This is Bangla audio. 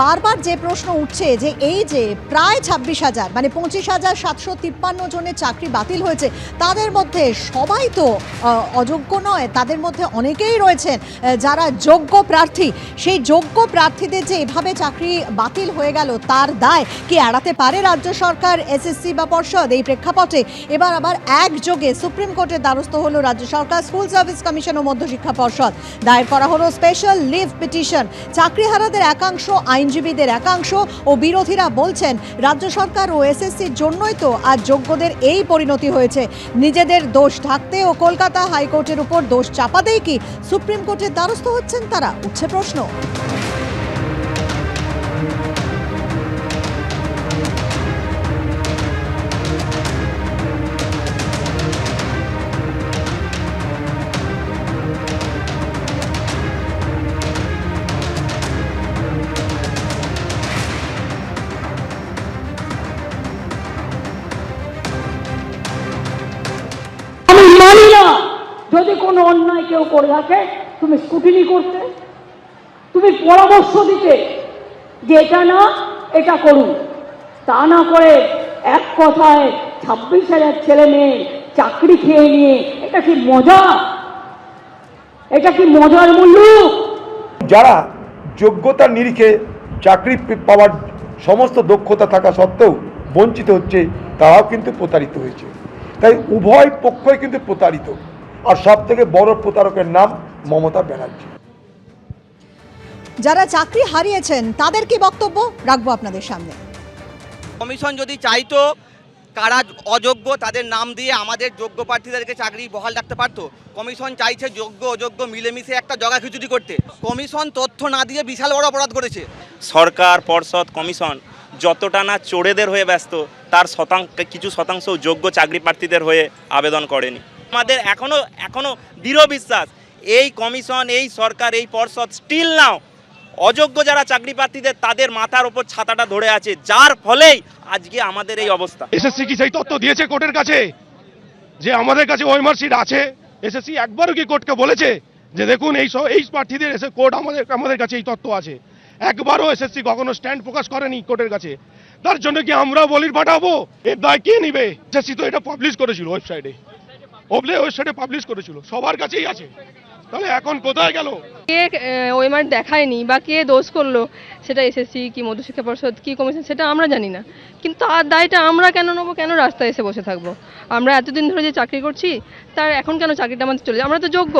বারবার যে প্রশ্ন উঠছে যে এই যে প্রায় ছাব্বিশ হাজার মানে পঁচিশ হাজার সাতশো তিপ্পান্ন জনের চাকরি বাতিল হয়েছে, তাদের মধ্যে সবাই তো অযোগ্য নয়, তাদের মধ্যে অনেকেই রয়েছেন যারা যোগ্য প্রার্থী। সেই যোগ্য প্রার্থীদের যে এভাবে চাকরি বাতিল হয়ে গেল, তার দায় কি এড়াতে পারে রাজ্য সরকার এসএসসি বা পর্ষদ? এই প্রেক্ষাপটে এবার আবার একযোগে সুপ্রিম কোর্টের দ্বারস্থ হলো রাজ্য সরকার, স্কুল সার্ভিস কমিশন ও মধ্যশিক্ষা পর্ষদ। দায়ের করা হলো স্পেশাল লিভ পিটিশন চাকরিহারাদের একাংশ আইনজীবীদের একাংশ ও বিরোধীরা বলছেন, রাজ্য সরকার ও এসএসসির জন্যই তো আজ যোগ্যদের এই পরিণতি হয়েছে। নিজেদের দোষ ঢাকতে ও কলকাতা হাইকোর্টের উপর দোষ চাপাতেই কি সুপ্রিম কোর্টের দ্বারস্থ হচ্ছেন তারা? উঠছে প্রশ্ন। যদি কোনো অন্যায় কেউ করে থাকে, তুমি স্কুটিনি করতে। তুমি পরামর্শ দিতে যে এটা না, এটা করুন। তা না করে এক কথায় ছাব্বিশ হাজার ছেলে মেয়ে চাকরি খেয়ে নিয়ে, এটা কি মজা? এটা কি মজার মূল্য? যারা যোগ্যতার নিরিখে চাকরি পাওয়ার সমস্ত দক্ষতা থাকা সত্ত্বেও বঞ্চিত হচ্ছে, তারাও কিন্তু প্রতারিত হয়েছে। তাই উভয় পক্ষই কিন্তু প্রতারিত। আর সব থেকে বড় প্রতারকের নাম মমতা ব্যানার্জি। যারা চাকরি হারিয়েছেন তাদের কি বক্তব্য? রাখব আপনাদের সামনে। কমিশন যদি চাইতো কারা অযোগ্য তাদের নাম দিয়ে আমাদের যোগ্য প্রার্থীদেরকে চাকরি বহাল রাখতে পারতো। কমিশন চাইছে যোগ্য অযোগ্য মিলেমিশে একটা জগা খিচুড়ি করতে। কমিশন তথ্য না দিয়ে বিশাল বড় অপরাধ করেছে। সরকার পর্ষদ কমিশন যতটা না চোরেদের হয়ে ব্যস্ত তার শতাংশ কিছু শতাংশ যোগ্য চাকরি প্রার্থীদের হয়ে আবেদন করেনি। আমাদের এখনও এখনও দৃঢ় বিশ্বাস। এই কমিশন, এই সরকার, এই পর্ষদ স্টিল নাও অযোগ্য যারা চাকরি প্রার্থীদের, তাদের মাথার ওপর ছাতাটা ধরে আছে। যার ফলেই আজকে আমাদের এই অবস্থা। এসএসসি কি সেই তথ্য দিয়েছে কোর্টের কাছে? যে আমাদের কাছে ওই মার্কশিট আছে। এসএসসি একবারও কি কোর্টকে বলেছে? যে দেখুন, এই সব এই প্রার্থীদের এসে কোর্ট আমাদের আমাদের কাছে এই তথ্য আছে। একবারও এসএসসি কখনো স্ট্যান্ড প্রকাশ করেনি কোর্টের কাছে। তার জন্য কি আমরা বলির পাঠাবো? এর দায় কে নিবে? এসএসসি তো এটা পাবলিশ করেছিল ওয়েবসাইটে ওবলে ওয়েবসাইটে পাবলিশ করেছিল। সবার কাছেই আছে। তাহলে এখন কোথায় গেল? কে ওয়েমার দেখায়নি বা কে দোষ করল? সেটা এসএসসি কি মধ্যশিক্ষা পর্ষদ কি কমিশন সেটা আমরা জানি না। কিন্তু তার দায়টা আমরা কেন নেব, কেন রাস্তায় এসে বসে থাকব? আমরা এতদিন ধরে যে চাকরি করছি, তার এখন কেন চাকরিটা আমাদের চলে আমরা তো যোগ্য।